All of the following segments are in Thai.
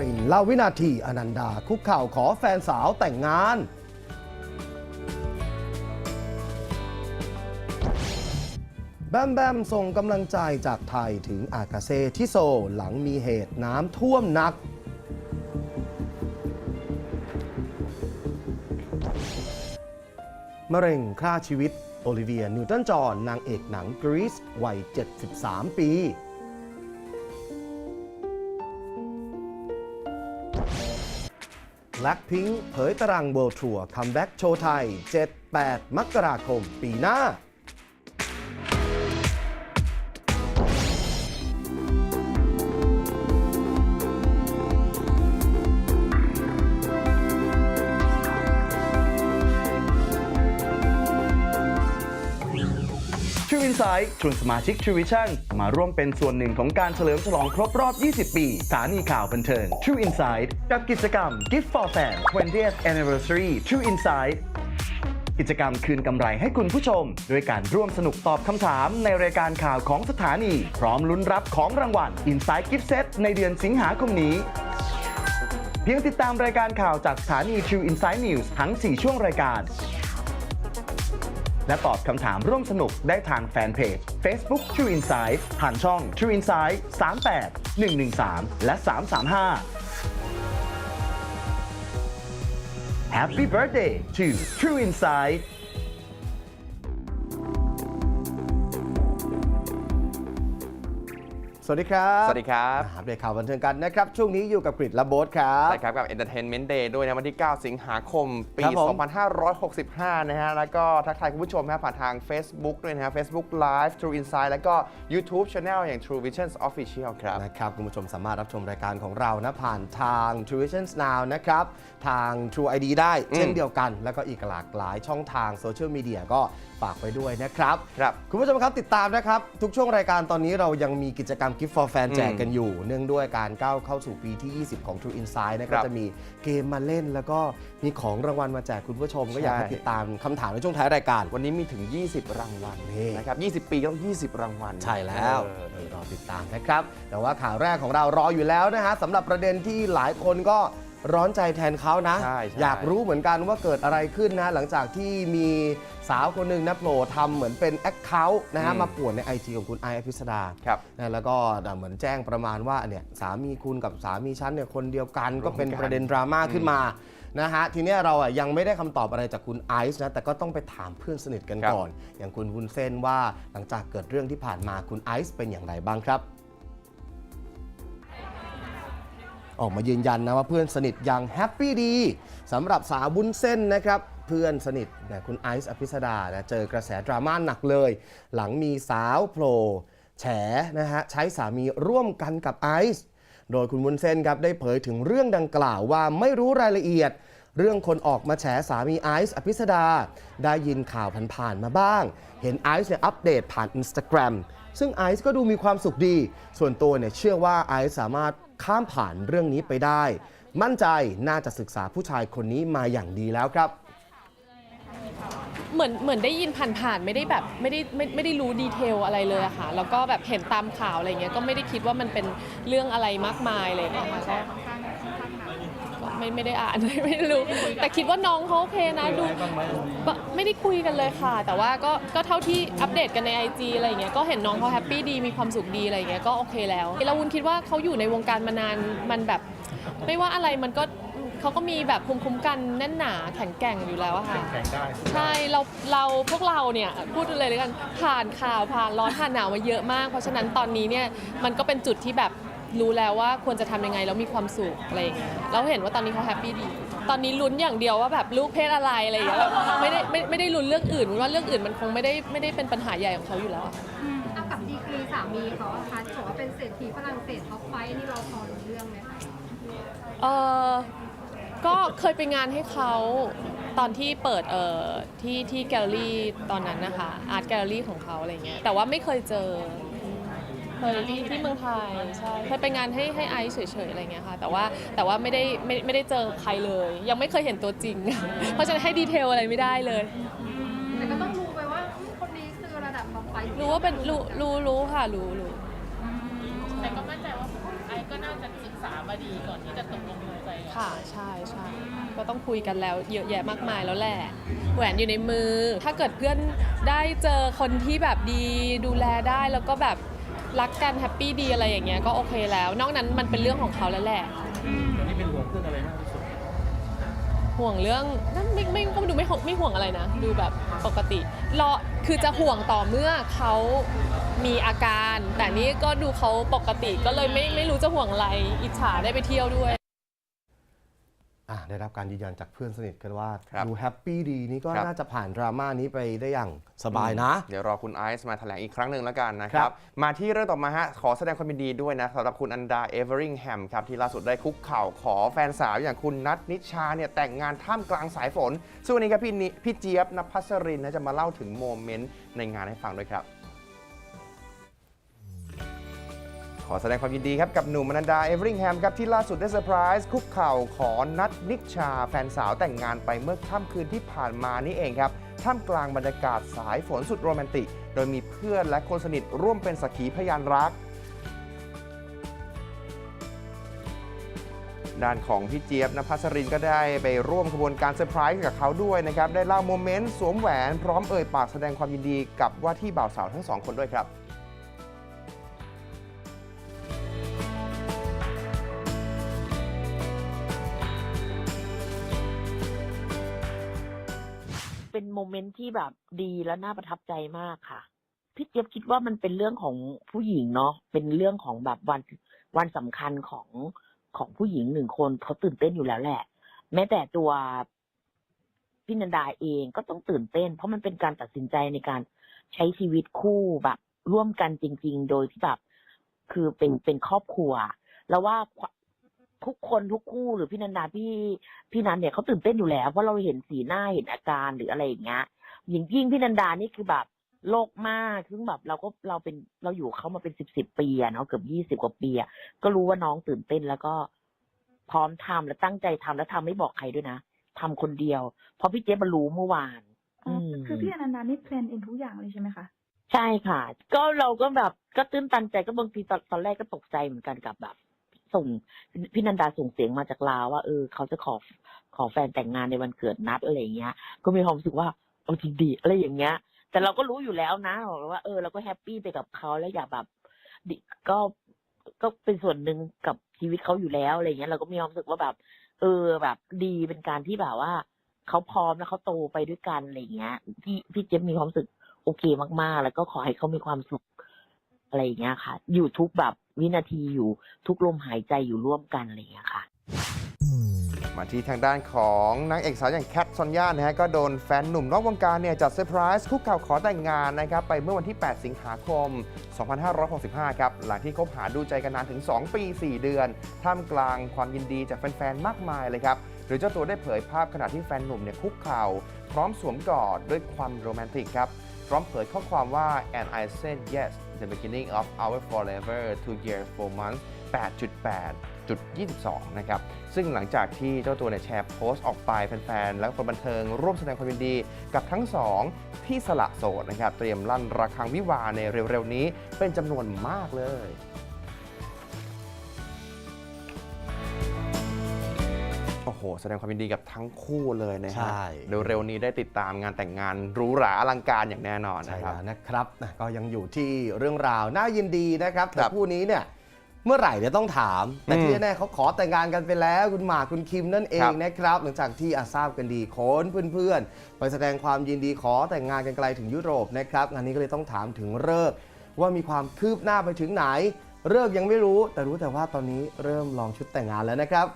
รินเล่าวินาทีอนันดา คุกเข่าขอแฟนสาวแต่งงาน แบมแบมส่งกำลังใจจากไทยถึงอากาเซที่โซลหลังมีเหตุน้ำท่วมหนักมะเร็งฆ่าชีวิต โอลิเวีย นิวตันจอห์นนางเอกหนังกรีซวัย 73 ปี Blackpink เผยตารางเวิลด์ทัวร์คัมแบ็กโชว์ไทย 7-8 มกราคมปีหน้า True Insight ชวนสมาชิก True Vision มาร่วมเป็นส่วนหนึ่งของการเฉลิมฉลองครบรอบ 20 ปีสถานีข่าวบันเทิง True Insight กับกิจกรรม Gift for Fan 20th Anniversary True Insight กิจกรรมคืนกำไรให้คุณผู้ชม ด้วยการร่วมสนุกตอบคำถามในรายการข่าวของสถานี พร้อมลุ้นรับของรางวัล Insight Gift Set ในเดือนสิงหาคมนี้เพียงติดตามรายการข่าวจากสถานี True Insight News ทั้ง 4 ช่วงรายการ และตอบคำถามร่วมสนุกได้ทางแฟนเพจ Facebook True Insight ผ่านช่อง True Insight 38 113 และ 335 Happy birthday to True Insight สวัสดีครับสวัสดีครับอ่าอัปเดตข่าวบันเทิงกันนะครับ ช่วงนี้อยู่กับกริดและโบ๊ทครับใช่ครับกับ Entertainment Day ด้วยนะวันที่ 9 สิงหาคม ปีครับผม2565 นะฮะ แล้วก็ทักทายคุณผู้ชมนะผ่านทาง Facebook ด้วยนะฮะ Facebook Live True Insight แล้วก็ YouTube Channel อย่าง True Visions Official ครับ นะครับ คุณผู้ชมสามารถรับชมรายการของเรานะผ่านทาง True Vision Now นะครับ ทาง True ID ได้เช่นอืมเดียวกัน แล้วก็อีกหลากหลายช่องทางโซเชียลมีเดียก็ฝากไว้ด้วยนะครับครับคุณผู้ชมครับติดตามนะครับทุกช่วงรายการตอนนี้เรายังมีกิจกรรม Gift for Fan แจกกันอยู่ เนื่องด้วยการก้าวเข้าสู่ปีที่ 20 ของ True Insight นะคก็รับจะมีเกมมาเล่นแล้วก็มีของรางวัลมาแจกคุณผู้ชม ก็อยากให้ใช่ ติดตามคำถามในช่วงท้ายรายการ วันนี้มีถึง 20 รางวัลนี่ นะครับ 20 ปีก็ต้อง 20 รางวัลใช่แล้วเออเดี๋ยวรอติดตามนะครับ แต่ว่าข่าวแรกของเรารออยู่แล้วนะฮะสำหรับประเด็นที่หลายคนก็ร้อนใจแทนเขานะ ใช่ใช่อยากรู้เหมือนกันว่าเกิดอะไรขึ้นนะ หลังจากที่มี สาวคนหนึ่งนะโผล่ทำเหมือนเป็นแอคเคาท์นะฮะอืมมาป่วนใน IG ของคุณไอซ์อภิสดาครับนะแล้วก็เหมือนแจ้งประมาณว่าเนี่ยสามีคุณกับสามีฉันเนี่ยคนเดียวกันก็เป็นประเด็นดราม่าขึ้นมานะฮะทีเนี้ยเราอะยังไม่ได้คำตอบอะไรจากคุณไอซ์นะแต่ก็ต้องไปถามเพื่อนสนิทกันครับก่อน อย่างคุณวุ้นเส้นว่าหลังจากเกิดเรื่องที่ผ่านมาคุณไอซ์เป็นอย่างไรบ้างครับ ออกมายืนยันนะว่าเพื่อนสนิทยังแฮปปี้ดีสำหรับสาวบุญเส้นนะครับเพื่อนสนิทนี่ยคุณไอซ์อภิสดานะเจอกระแสดราม่าหนักเลย หลังมีสาวโผล่แฉนะฮะใช้สามีร่วมกันกับไอซ์โดยคุณวุ้นเส้นครับได้เผยถึงเรื่องดังกล่าวว่าไม่รู้รายละเอียด เรื่องคนออกมาแฉสามีไอซ์อภิสดา ได้ยินข่าวผ่านๆมาบ้าง เห็นไอซ์เนี่ยอัปเดตผ่าน Instagram ซึ่งไอซ์ก็ดูมีความสุขดี ส่วนตัวเนี่ยเชื่อว่าไอซ์สามารถข้ามผ่านเรื่องนี้ไปได้ มั่นใจน่าจะศึกษาผู้ชายคนนี้มาอย่างดีแล้วครับ เหมือนเหมือนได้ยินผ่านๆไม่ได้แบบไม่ได้ไม่ไม่ได้รู้ดีเทลอะไรเลยอะค่ะ แล้วก็แบบเห็นตามข่าวอะไรเงี้ยก็ไม่ได้คิดว่ามันเป็นเรื่องอะไรมากมายเลยนะคะก็ก็ไม่ไม่ได้อ่าน ไม่รู้ แต่คิดว่าน้องเขาโอเคนะดูไม่ได้คุยกันเลยค่ะ แต่ว่าก็ก็เท่าที่อัปเดตกันใน IG อะไรเงี้ยก็เห็นน้องเขาแฮปปี้ดีมีความสุขดีอะไรเงี้ยก็โอเคแล้วเราวุ้นคิดว่าเขาอยู่ในวงการมานานมันแบบ ไม่ว่าอะไรมันก็ เขาก็มีแบบภูมิคุ้มกันแน่นหนาแข็งแกร่งอยู่แล้วอะค่ะใช่เราเราพวกเราเนี่ยพูดเลยเลยกันผ่านข่าวผ่านร้อนผ่านหนาวมาเยอะมาก เพราะฉะนั้นตอนนี้เนี่ยมันก็เป็นจุดที่แบบรู้แล้วว่าควรจะทำยังไงแล้วมีความสุขอะไรอย่างเงี้ยเราเห็นว่าตอนนี้เขาแฮปปี้ดี ตอนนี้ลุ้นอย่างเดียวว่าแบบลูกเพศอะไรอะไรอย่างเงี้ยแบบไม่ได้ไม่ไม่ได้ลุ้นเรื่องอื่นว่าเรื่องอื่นมันคงไม่ได้ไม่ได้เป็นปัญหาใหญ่ของเขาอยู่แล้วอะเอากับดีกรีสามีเขาอะคะที่บอกว่าเป็นเศรษฐีฝรั่งเศสท็อปไฟว์นี่เราพอรู้เรื่องไหมคะ เออ ก็เคยไปงานให้เขาตอนที่เปิดเอ่อที่ที่แกลเลอรี่ตอนนั้นนะคะอาร์ตแกลเลอรี่ของเขาอะไรเงี้ยแต่ว่าไม่เคยเจอเคยที่ที่เมืองไทยใช่เคยไปงานให้ให้ไอซ์เฉยๆอะไรเงี้ยค่ะแต่ว่าแต่ว่าไม่ได้ไม่ไม่ได้เจอใครเลย ยังไม่เคยเห็นตัวจริง เพราะฉะนั้นให้ดีเทลอะไรไม่ได้เลย แต่ก็ต้องรู้ไปว่าคนนี้คือระดับท็อปไฟว์รู้ว่าเป็นรู้รู้รู้ค่ะรู้รู้แต่ก็มั่นใจว่าไอก็น่าจะศึกษามาดีก่อนที่จะตกลง ปลงใจกันค่ะใช่ใช่ก็ต้องคุยกันแล้วเยอะแยะมากมายแล้วแหละแหวนอยู่ในมือ ถ้าเกิดเพื่อนได้เจอคนที่แบบดีดูแลได้แล้วก็แบบรักกันแฮปปี้ดีอะไรอย่างเงี้ยก็โอเคแล้ว นอกนั้นมันเป็นเรื่องของเขาแล้วแหละตอนนี้เป็นห่วงเรื่องอะไรมากที่สุดห่วงเรื่องนั่นไม่ไม่ก็ดูไม่ห่วงไม่ห่วงอะไรนะ ดูแบบปกติรอคือจะห่วงต่อเมื่อเขามีอาการ แต่นี่ก็ดูเขาปกติก็เลยไม่ไม่รู้จะห่วงอะไรอิจฉาได้ไปเที่ยวด้วยอะ ได้รับการยืนยันจากเพื่อนสนิทกันว่าครับดูแฮปปี้ดีนี่ก็ครับน่าจะผ่านดราม่านี้ไปได้อย่างสบายนะ เดี๋ยวรอคุณไอซ์มาแถลงอีกครั้งหนึ่งแล้วกันนะคครัรับบมาที่เรื่องต่อมาฮะ ขอแสดงความยินดีด้วยนะสำหรับคุณอันดาเอเวอริงแฮมครับ ที่ล่าสุดได้คุกเข่าขอแฟนสาวอย่างคุณนัทนิชาเนี่ยแต่งงานท่ามกลางสายฝน ซึ่งวันนี้ครับพี่นิพี่เจี๊ยบนภัสรินนะจะมาเล่าถึงโมเมนต์ในงานให้ฟังด้วยครับ อแสดงความยินดีครับกับหนุ่มอนันดาเอเวอริงแฮมครับที่ล่าสุดได้เซอร์ไพรส์คุกเข่าขอนัดนิชาแฟนสาวแต่งงานไปเมื่อค่ำคืนที่ผ่านมานี่เองครับท่ามกลางบรรยากาศสายฝนสุดโรแมนติก โดยมีเพื่อนและคนสนิทร่วมเป็นสักขีพยานรักด้านของพี่เจี๊ยบนภัสรินก็ได้ไปร่วมขบวนการเซอร์ไพรส์กับเขาด้วยนะครับ ได้เล่าโมเมนต์สวมแหวนพร้อมเอ่ยปากแสดงความยินดีกับว่าที่บ่าวสาวทั้งสองคนด้วยครับ เป็นโมเมนต์ที่แบบดีและน่าประทับใจมากค่ะพี่เจี๊ยบคิดว่ามันเป็นเรื่องของผู้หญิงเนาะเป็นเรื่องของแบบวันวันสำคัญของของผู้หญิงหนึ่งคนเขาตื่นเต้นอยู่แล้วแหละ แม้แต่ตัวพี่นันดาเองก็ต้องตื่นเต้น เพราะมันเป็นการตัดสินใจในการใช้ชีวิตคู่แบบ ร่วมกันจริง ๆ โดยที่แบบคือเป็นเป็นครอบครัว แล้วว่า ทุกคนทุกคู่หรือพี่นันดาพี่พี่นันเนี่ยเขาตื่นเต้นอยู่แล้วเพราะเราเห็นสีหน้าเห็นอาการหรืออะไรอย่างเงี้ยยิ่งยิ่งพี่นันดานี่คือแบบโลกมากซึ่งแบบเราก็เราเป็นเราอยู่กับเขามาเป็นสิบสิบปีอะเนาะเกือบยี่สิบกว่าปีอะก็รู้ว่าน้องตื่นเต้นแล้วก็พร้อมทำและตั้งใจทำและทำไม่บอกใครด้วยนะทำคนเดียว เพราะพี่เจ๊มารู้เมื่อวานอ๋ออมคือพี่อนันดานี่แพลนเองทุกอย่างเลยใช่ไหมคะใช่ค่ะ ก็เราก็แบบก็ตื้นตันใจก็บางทีตอนตอนแรกก็ตกใจเหมือนกันกับแบบ ส่งพี่นันดาส่งเสียงมาจากลาวว่าเออเขาจะขอขอแฟนแต่งงานในวันเกิดนัดอะไรเงี้ย ก็มีความรู้สึกว่าเอาจริงดีอะไรอย่างเงี้ย แต่เราก็รู้อยู่แล้วนะว่าเออเราก็แฮปปี้ไปกับเขาแล้วอยากแบบดิก็ก็เป็นส่วนหนึ่งกับชีวิตเขาอยู่แล้วอะไรเงี้ย เราก็มีความรู้สึกว่าแบบ เออแบบดีเป็นการที่แบบว่าเขาพร้อมแล้วเขาโตไปด้วยกันอะไรเงี้ยพี่พี่เจฟมีความรู้สึกโอเคมากๆ แล้วก็ขอให้เขามีความสุขอะไรอย่างเงี้ยค่ะอยู่ทุกแบบ วินาทีอยู่ทุกลมหายใจอยู่ร่วมกันอะไรอย่างเงี้ยค่ะ มาที่ทางด้านของนางเอกสาวอย่างแคทซอนยานะฮะก็โดนแฟนหนุ่มนอกวงการเนี่ยจัดเซอร์ไพรส์คุกเข่าขอแต่งงานนะครับไปเมื่อวันที่ 8 สิงหาคม 2565 ครับ หลังที่คบหาดูใจกันนานถึง 2 ปี 4 เดือน ท่ามกลางความยินดีจากแฟน ๆ มากมายเลยครับโดยเจ้าตัวได้เผยภาพขณะที่แฟนหนุ่มเนี่ยคุกเข่าพร้อมสวมกอดด้วยความโรแมนติกครับพร้อมเผยข้อความว่า and I said yes the beginning of our forever two years four months 8.8จุด22 นะครับ ซึ่งหลังจากที่เจ้าตัวเนี่ยแชร์โพสต์ออกไปแฟนๆ และคนบันเทิงร่วมแสดงความยินดีกับทั้งสองที่สละโสดนะครับ เตรียมลั่นระฆังวิวาในเร็วๆ นี้เป็นจำนวนมากเลย หแสดงความยินดีกับทั้งคู่เลยนะใช่ฮะเร็วๆนี้ได้ติดตามงานแต่งงานหรูหราอลังการอย่างแน่นอนใช่นะครับแล้วนะครับนะก็ยังอยู่ที่เรื่องราวน่ายินดีนะครับ แต่ครับคู่นี้เนี่ยเมื่อไหร่เดี๋ยวต้องถาม แต่อืมที่แน่ๆเขาขอแต่งงานกันไปแล้วคุณหมากคุณคิมนั่นเอครังบนะครับ หลังจากที่อาทราบกันดีโคนเพื่อนๆ ไปแสดงความยินดีขอแต่งงานกันไกลถึงยุโรปนะครับงานนี้ก็เลยต้องถามถึงเลิกษ์ว่ามีความคืบหน้าไปถึงไหนเลิกษ์ยังไม่รู้ แต่รู้แต่ว่าตอนนี้เริ่มลองชุดแต่งงานแล้วนะครับ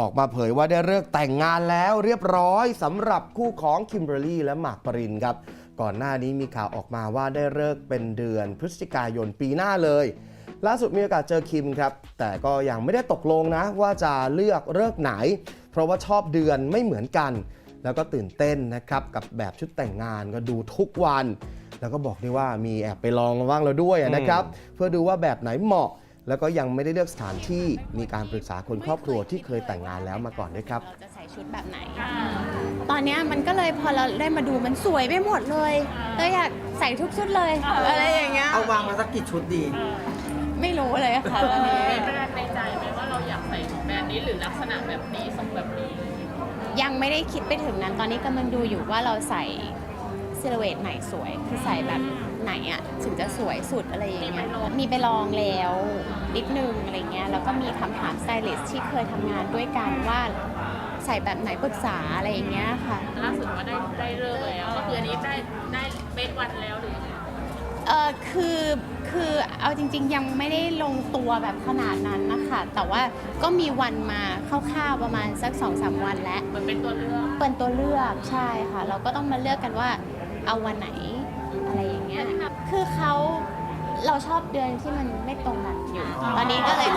ออกมาเผยว่าได้เลิกแต่งงานแล้วเรียบร้อยสำหรับคู่ของคิมเบอร์รี่และหมากปรินครับ ก่อนหน้านี้มีข่าวออกมาว่าได้เลิกเป็นเดือนพฤศจิกายนปีหน้าเลย ล่าสุดมีโอกาสเจอคิมครับ แต่ก็ยังไม่ได้ตกลงนะ ว่าจะเลือกเลิกไหน เพราะว่าชอบเดือนไม่เหมือนกัน แล้วก็ตื่นเต้นนะครับกับแบบชุดแต่งงานก็ดูทุกวัน แล้วก็บอกด้วยว่ามีแอบไปลองบ้างแล้วด้วยนะครับ เพื่อดูว่าแบบไหนเหมาะ แล้วก็ยังไม่ได้เลือกสถานที่มีการปรึกษาคนครอบครัวที่เคยแต่งงานแล้วมาก่อนด้วยครับ เราจะใส่ชุดแบบไหน ตอนเนี้ยมันก็เลยพอเราได้มาดูมันสวยไปหมดเลยเราอยากใส่ทุกชุดเลย อะไรอย่างเงี้ย เอาวางมาสักกี่ชุดดี ไม่รู้เลยค่ะตอนนี้มีแบรนด์ในใจไหมว่าเราอยากใส่แบรนด์นี้หรือลักษณะแบบนี้ทรงแบบนี้ ยังไม่ได้คิดไปถึงนั้น ตอนนี้กำลังดูอยู่ว่าเราใส่ซิลเวตไหนสวย คือใส่แบบ ไหนอะถึงจะสวยสุดอะไรอย่างเงี้ยมีไปลองแล้วนิดนึงอะไรเงี้ยแล้วก็มีคำถามสไตลิสต์ที่เคยทำงานด้วยกันว่าใส่แบบไหนปรึกษาอะไรอย่างเงี้ยค่ะล่าสุดว่าได้ได้เลิกแล้วก็คืออันนี้ได้ได้เบสวันแล้วหรือยังไงเออคือคือเอาจริง ๆ ยังไม่ได้ลงตัวแบบขนาดนั้นนะคะแต่ว่าก็มีวันมาคร่าวๆประมาณสัก2อสวันแล้วเหมือนเป็นตัวเลือกเป็นตัวเลือกใช่ค่ะ เราก็ต้องมาเลือกกันว่าเอาวันไหน คือเขาเราชอบเดือนที่มันไม่ตรงกันอยู่ ตอนนี้ก็เลย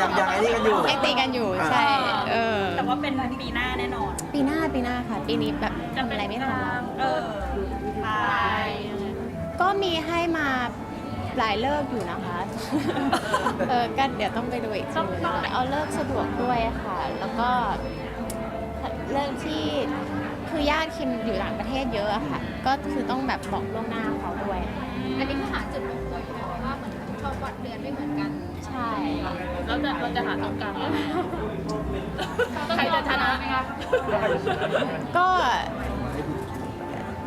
ยังยังไอ้นี่กันอยู่ ยังตีกันอยู่ใช่เออแต่ว่าเป็นปีหน้าแน่นอน ปีหน้าปีหน้าค่ะ ปีนี้แบบทำอะไรไม่ทันแล้วเออใช่ก็มีให้มาหลายเลิกอยู่นะคะ เออก็เดี๋ยวต้องไปดูอีกทีนึงเอาเลิกสะดวกด้วยค่ะ แล้วก็เลิกที่ คือญาติคิมอยู่ต่างประเทศเยอะอะค่ะ ก็คือต้องแบบบอกล่วงหน้าเขาด้วย อันนี้คือหาจุดลงตัวอยู่แล้วว่าเหมือนชอบวัดเดือนไม่เหมือนกัน ใช่ค่ะแล้วจะเราจะหาตรงกลางยังไงใครจะชนะก็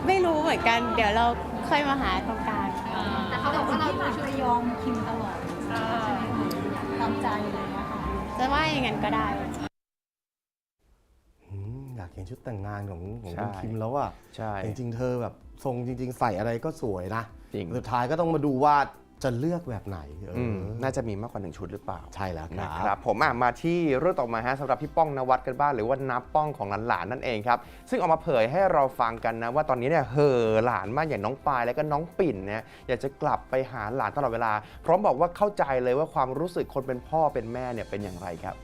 ไม่รู้เหมือนกัน เดี๋ยวเราค่อยมาหาตรงกลางแต่เขาบอกว่าเราช่วยยอมคิมตลอดตามใจเลยนะคะจะว่าอย่างนั้นก็ได้อืมอยาก เห็นชุดแต่งงานของของใช่คุณคิมแล้วอะใช่จริงๆเธอแบบทรงจริง ๆ ใส่อะไรก็สวยนะจริง สุดท้ายก็ต้องมาดูว่าจะเลือกแบบไหนเอออือมน่าจะมีมากกว่าหนึ่งชุดหรือเปล่า ใช่แล้วคนะรับครับผมอะมาที่เรื่องต่อมาฮะสำหรับพี่ป้องนวัดกันบ้างหรือว่านับป้องของหลานๆนั่นเองครับ ซึ่งออกมาเผยให้เราฟังกันนะ ว่าตอนนี้เนี่ยเห่อหลานมากอย่างน้องปายและก็น้องปิ่นเนี่ยอยากจะกลับไปหาหลานตลอดเวลา พร้อมบอกว่าเข้าใจเลยว่าความรู้สึกคนเป็นพ่อเป็นแม่เนี่ยเป็นอย่างไรครับ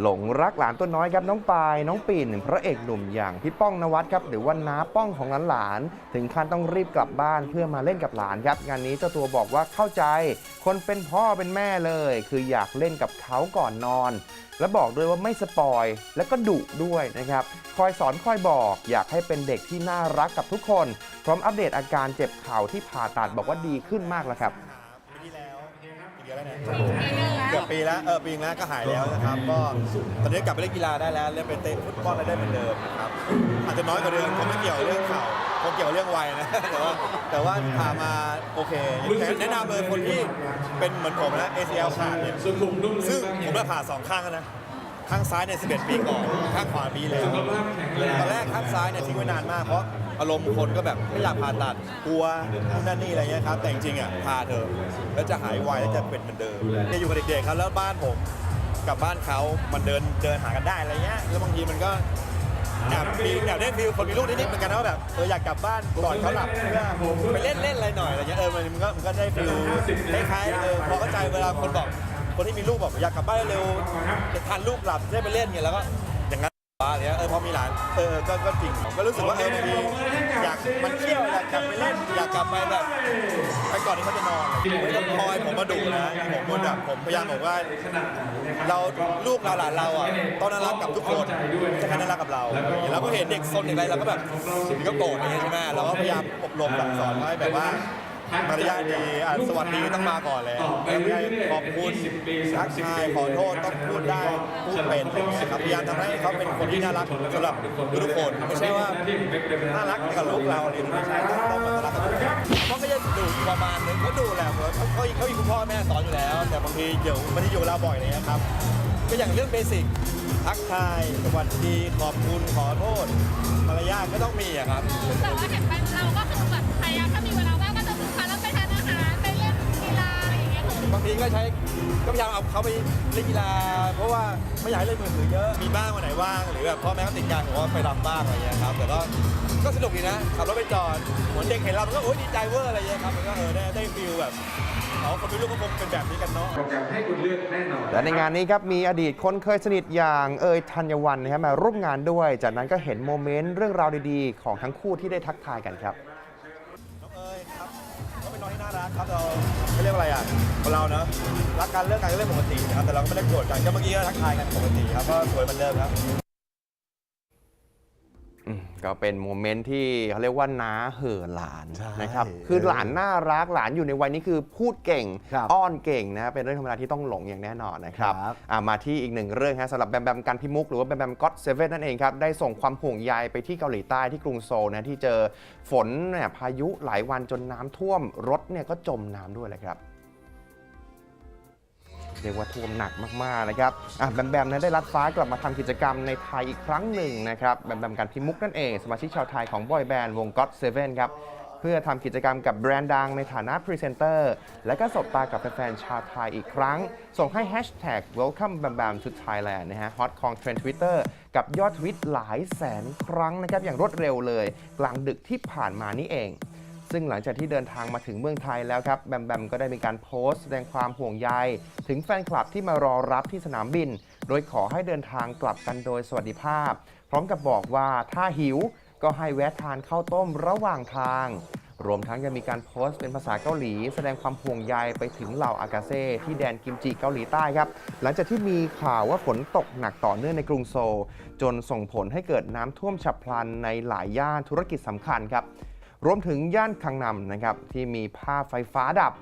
หลงรักหลานตัวน้อยครับน้องปายน้องปีนพระเอกหนุ่มอย่างพี่ป้องนวัดครับหรือว่าน้าป้องของหลานๆถึงขั้นต้องรีบกลับบ้านเพื่อมาเล่นกับหลานครับงานนี้เจ้าตัวบอกว่าเข้าใจ คนเป็นพ่อเป็นแม่เลย คืออยากเล่นกับเขาก่อนนอน และบอกด้วยว่าไม่สปอยและก็ดุด้วยนะครับคอยสอนคอยบอกอยากให้เป็นเด็กที่น่ารักกับทุกคน พร้อมอัปเดตอาการเจ็บเข่าที่ผ่าตัดบอกว่าดีขึ้นมากแล้วครับ ปีเดียวแล้วนะเกือบปีแล้วเออปีนึงแล้วก็หายแล้วนะครับ ก็ตอนนี้กลับไปเล่นกีฬาได้แล้วเล่นไปเตะฟุตบอลอะไรได้เหมือนเดิมนะครับอาจจะน้อยกว่าเดิมคงไม่เกี่ยวเรื่องเข่าคงเกี่ยวเรื่องวัยนะแต่ว่าแต่ว่าผ่ามาโอเคแนะนำเลยคนที่เป็นเหมือนผมนะ ACL ขาดเนี่ยซึ่งผมได้ผ่าสองข้างแล้วนะข้างซ้ายเนี่ย11 ปีก่อน ข้างขวาปีแล้วตอนแรกข้างซ้ายเนี่ยทิ้งไว้นานมากเพราะ อารมณ์คนก็แบบไม่อยากผ่าตัดกลัวนู่นนั่นนี่อะไรเงี้ยครับแต่จริงๆอะผ่าเถอะแล้วจะหายไวแล้วจะเป็นเหมือนเดิมเนี่ยอยู่กับเด็กๆครับแล้วบ้านผมกับบ้านเขามันเดินเดินหากันได้อะไรเงี้ยแล้วบางทีมันก็แอบมีแอบได้ฟีลคนมีลูกนิดๆเหมือนกันนะว่าแบบเอออยากกลับบ้านก่อนเขาหลับไปเล่นเล่นอะไรหน่อยอะไรเงี้ยเออมันมันก็มันก็ได้ฟีลคล้ายๆเออพอเข้าใจเวลาคนบอกคนที่มีลูกบอกอยากกลับบ้านเร็วจะทันลูกหลับได้ไปเล่นเงี้ยแล้วก็ อย่านั้นอะไรเงี้ยเออพอมีหลานเออก็ก็จริงผมก็รู้สึกว่าเออบางทีอยากมันเที่ยวอยากกลับไปเล่นอยากกลับไปแบบไปก่อนที่เขาจะนอนไม่ต้องคอยผมมาดุนะผมมันแบบผมพยายามบอกว่า เราลูกเราหลานเราอะต้องน่ารักกับทุกคนจะให้น่ารักกับเราเราก็เห็นเด็กซนอย่างไรเราก็แบบก็โกรธอะไรเงี้ยใช่ไหมเราก็พยายามอบรมสั่งสอนไว้แบบว่า มารยาทดีอะสวัสดีต้องมาก่อนเลยไม่ใช่ขอบคุณทักทายขอโทษต้องพูดได้พูดเป็นอะไรเงี้ยครับพยายามทำให้เขาเป็นคนที่น่ารักสำหรับทุกคนไม่ใช่ว่าน่ารักกับลูกเราอะไรไม่ใช่ต้องต้องน่ารักกับทุกคนเขาก็จะดูประมาณนึงเขาดูแหละเขาเขาเขาอยู่คุณพ่อแม่สอนอยู่แล้ว แต่บางทีเดี๋ยวไม่ได้อยู่กับเราบ่อยอะไรเลยครับก็อย่างเรื่องเบสิกทักทายสวัสดีขอบคุณขอโทษมารยาทก็ต้องมีอะครับแต่ว่าเห็นไปเราก็คือแบบพยายาม งี้ยคือบางทีก็ใช้ก็พยายามเอาเขาไปเล่นกีฬา เพราะว่าไม่อยากให้เล่นมือถือเยอะ มีบ้างวันไหนว่างหรือแบบพ่อแม่เขาติดงานผมว่าไปรำบ้างอะไรอย่างเงี้ยครับ แต่ก็ก็สนุกดีนะขับรถไปจอดเหมือนเด็กเห็นเรามันก็โอ๊ยดีใจเวอร์อะไรอย่างเงี้ยครับ มันก็เออได้ได้ฟีลแบบเขาคนไม่รู้ก็คงเป็นแบบนี้กันเนาะและในงานนี้ครับมีอดีตคนเคยสนิทอย่างเอยธัญวันนะครับมาร่วมงานด้วย จากนั้นก็เห็นโมเมนต์เรื่องราวดีๆ ของทั้งคู่ที่ได้ทักทายกันครับ น้องเอ๋ยครับก็เป็นน้องที่น่ารักครับเรา ไม่เรียกว่าอะไรอะคนเราเนอะรักกันเรื่องกันก็เรื่องปกตินะครับแต่เราก็ไม่ได้โกรธกันก็เมื่อกี้ก็ทักทายกันปกติครับก็สวยเหมือนเดิมครับ ก็เป็นโมเมนต์ที่เขาเรียกว่าน้าเห่อหลานใช่นะครับคือหลานน่ารักหลานอยู่ในวัยนี้คือพูดเก่งครับอ้อนเก่งนะเป็นเรื่องธรรมดาที่ต้องหลงอย่างแน่นอนนะครับครับ อะมาที่อีกหนึ่งเรื่องฮะสำหรับแบมแบมกันพิมุกหรือว่าแบมแบมก็ t เซเว่นนั่นเองครับได้ส่งความห่วงใยไปที่เกาหลีใต้ที่กรุงโซลนะที่เจอฝนเนี่ยพายุหลายวันจนน้ำท่วมรถเนี่ยก็จมน้ำด้วยเลยครับ เรียกว่าท่วมหนักมากๆนะครับอะแบมแบมนะได้รัดฟ้ากลับมาทำกิจกรรมในไทยอีกครั้งหนึ่งนะครับแบมแบมกันพิมุกนั่นเอง สมาชิกชาวไทยของบอยแบนด์วง God Seven ครับเพื่อทำกิจกรรมกับแบรนด์ดังในฐานะพรีเซนเตอร์ และก็สบตากับแฟนๆชาวไทยอีกครั้ง ส่งให้ Hashtag Welcome Bam Bam to Thailand นะฮะฮอตคองเทรนด์ทวิตเตอร์กับยอดทวิตหลายแสนครั้งนะครับอย่างรวดเร็วเลย กลางดึกที่ผ่านมานี่เอง ซึ่งหลังจากที่เดินทางมาถึงเมืองไทยแล้วครับแบมแบมก็ได้มีการโพสต์แสดงความห่วงใย ถึงแฟนคลับที่มารอรับที่สนามบิน โดยขอให้เดินทางกลับกันโดยสวัสดิภาพ พร้อมกับบอกว่าถ้าหิวก็ให้แวะทานข้าวต้มระหว่างทาง รวมทั้งยังมีการโพสต์เป็นภาษาเกาหลี แสดงความห่วงใยไปถึงเหล่าอากาเซ่ที่แดนกิมจิเกาหลีใต้ครับ หลังจากที่มีข่าวว่าฝนตกหนักต่อเนื่องในกรุงโซลจนส่งผลให้เกิดน้ำท่วมฉับพลันในหลายย่านธุรกิจสำคัญครับ รวมถึงย่านคังนำนะครับที่มีภาพไฟฟ้าดับ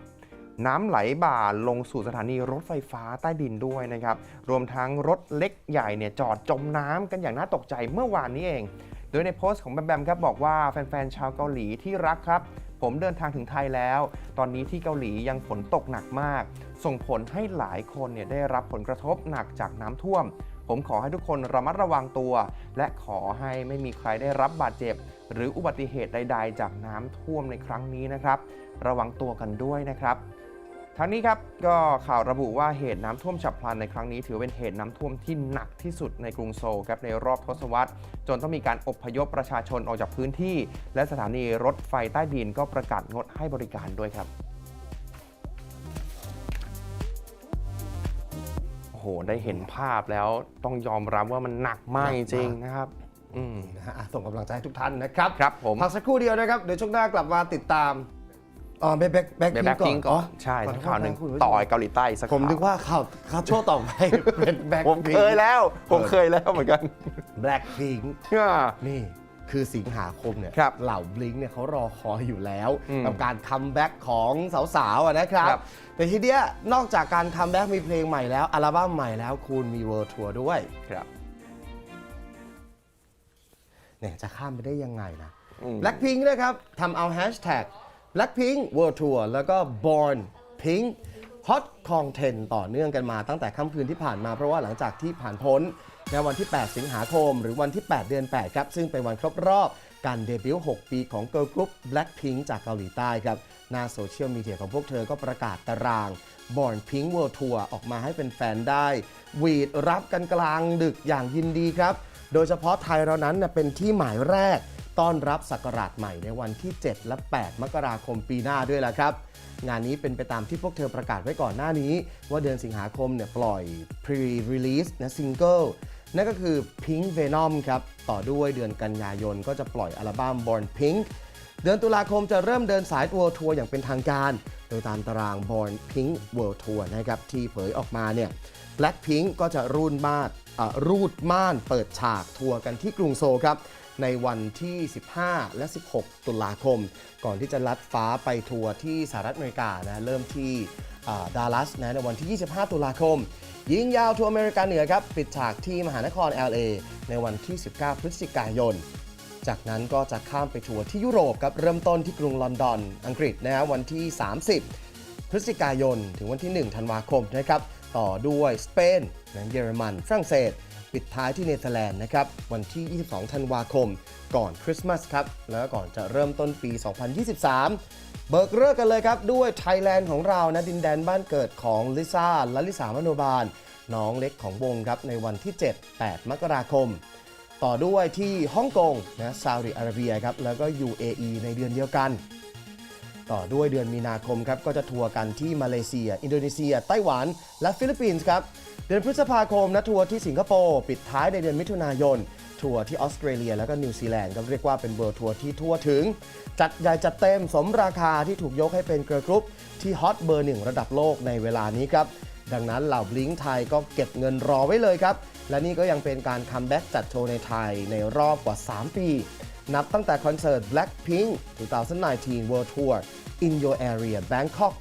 น้ำไหลบ่าลงสู่สถานีรถไฟฟ้าใต้ดินด้วยนะครับ รวมทั้งรถเล็กใหญ่เนี่ยจอดจมน้ำกันอย่างน่าตกใจเมื่อวานนี้เอง โดยในโพสต์ของแบมแบมครับบอกว่าแฟนๆชาวเกาหลีที่รักครับผมเดินทางถึงไทยแล้ว ตอนนี้ที่เกาหลียังฝนตกหนักมาก ส่งผลให้หลายคนเนี่ยได้รับผลกระทบหนักจากน้ำท่วม ผมขอให้ทุกคนระมัดระวังตัว และขอให้ไม่มีใครได้รับบาดเจ็บ หรืออุบัติเหตุใด ๆ จากน้ำท่วมในครั้งนี้นะครับ ระวังตัวกันด้วยนะครับทั้งนี้ครับก็ข่าวระบุว่าเหตุน้ำท่วมฉับพลันในครั้งนี้ถือเป็นเหตุน้ำท่วมที่หนักที่สุดในกรุงโซลครับในรอบทศวรรษ จนต้องมีการอพยพประชาชนออกจากพื้นที่ และสถานีรถไฟใต้ดินก็ประกาศงดให้บริการด้วยครับ โอ้โหได้เห็นภาพแล้วต้องยอมรับว่ามันหนักมากจริงๆนะครับ อืมนะฮะอะส่งกำลังใจให้ทุกท่านนะครับครับผม พักสักครู่เดียวนะครับเดี๋ยวช่วงหน้ากลับมาติดตามอ๋อแบ็คแบ็คแบ็คเดี๋ยวแบ็คพิงก่อนใช่ขอทั้งโทษข่าวหนึ่งะคุณผู้ชมต่อยเกาหลีใต้สักผมข่าวนึกว่าข่าวข่าวโชว์ต่อไปเป็นแบ็คผมเคยแล้ว ผมเคยแล้วเหมือนกัน แบล็คพิงอ่านี่ คือสิงหาคมเนี่ยครับเหล่าบลิงเนี่ยเขารอคอยอยู่แล้วอืมกับการคัมแบ็กของสาวๆอะนะครับ ครับ แต่ทีเนี้ยนอกจากการคัมแบ็กมีเพลงใหม่แล้ว อัลบั้มใหม่แล้วคุณมีเวิร์ทัวร์ด้วย ครับ เนี่ยจะข้ามไปได้ยังไงนะ อืม Blackpink นะครับทำเอาแฮชแท็ก Blackpink World Tour แล้วก็ Born Pink Hot Content ต่อเนื่องกันมาตั้งแต่ค่ำคืนที่ผ่านมาเพราะว่าหลังจากที่ผ่านพ้น ในวันที่ 8 สิงหาคม หรือวันที่ 8 เดือน 8 ครับ ซึ่งเป็นวันครบรอบการเดบิวต์ 6 ปีของเกิร์ลกรุ๊ป Blackpink จากเกาหลีใต้ครับ หน้าโซเชียลมีเดียของพวกเธอก็ประกาศตาราง Born Pink World Tour ออกมาให้เป็นแฟนได้หวีดรับกันกลางดึกอย่างยินดีครับ โดยเฉพาะไทยเรานั้นเป็นที่หมายแรก ต้อนรับศักราชใหม่ในวันที่ 7 และ 8 มกราคมปีหน้าด้วยละครับงานนี้เป็นไปตามที่พวกเธอประกาศไว้ก่อนหน้านี้ ว่าเดือนสิงหาคมเนี่ยปล่อย pre-release นะซิงเกิล นั่นก็คือ Pink Venom ครับ ต่อด้วยเดือนกันยายนก็จะปล่อยอัลบั้ม Born Pink เดือนตุลาคมจะเริ่มเดินสาย World Tour อย่างเป็นทางการ โดยตามตาราง Born Pink World Tour นะครับที่เผยออกมาเนี่ย Blackpink ก็จะรุ่นมาดอ่ารูดม่านเปิดฉากทัวร์กันที่กรุงโซลครับในวันที่ 15 และ 16 ตุลาคม ก่อนที่จะลัดฟ้าไปทัวร์ที่สหรัฐอเมริกานะเริ่มที่ ดัลลัสนะในวันที่ 25 ตุลาคม ยิงยาวทัวร์อเมริกาเหนือครับ ปิดฉากที่มหานคร LA ในวันที่ 19 พฤศจิกายน จากนั้นก็จะข้ามไปทัวร์ที่ยุโรปครับเริ่มต้นที่กรุงลอนดอน อังกฤษนะฮะวันที่ 30 พฤศจิกายน ถึงวันที่ 1 ธันวาคมนะครับต่อด้วยสเปนนะเยอรมัน ฝรั่งเศส ปิดท้ายที่เนเธอร์แลนด์นะครับวันที่ 22 ธันวาคม ก่อนคริสต์มาสครับแล้วก่อนจะเริ่มต้นปี 2023 เบิกเลิกกันเลยครับด้วยไทยแลนด์ของเรานะดินแดนบ้านเกิดของลิซ่าและลิสามโนบาล น้องเล็กของวงครับในวันที่ 7-8 มกราคม ต่อด้วยที่ฮ่องกงนะซาอุดิอาระเบียครับแล้วก็ UAE ในเดือนเดียวกัน ต่อด้วยเดือนมีนาคมครับก็จะทัวร์กันที่มาเลเซีย อินโดนีเซีย ไต้หวัน และฟิลิปปินส์ครับ เดือนพฤษภาคมนะทัวร์ที่สิงคโปร์ปิดท้ายในเดือนมิถุนายน ทัวร์ที่ออสเตรเลีย แล้วก็นิวซีแลนด์ก็เรียกว่าเป็นเวิร์ทัวร์ที่ทั่วถึง จัดใหญ่จัดเต็มสมราคาที่ถูกยกให้เป็นเกิร์ลกรุ๊ปที่ฮอตเบอร์หนึ่งระดับโลกในเวลานี้ครับดังนั้นเหล่าบลิงไทยก็เก็บเงินรอไว้เลยครับ และนี่ก็ยังเป็นการคัมแบ็กจัดโชว์ในไทยในรอบกว่า 3 ปี นับตั้งแต่คอนเสิร์ต Blackpink 2019 World Tour In Your Area Bangkok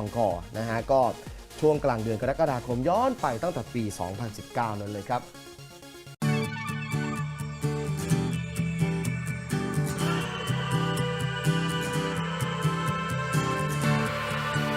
Encore นะฮะก็ช่วงกลางเดือนกรกฎาคมย้อนไปตั้งแต่ปี 2019 นั่นเลยครับ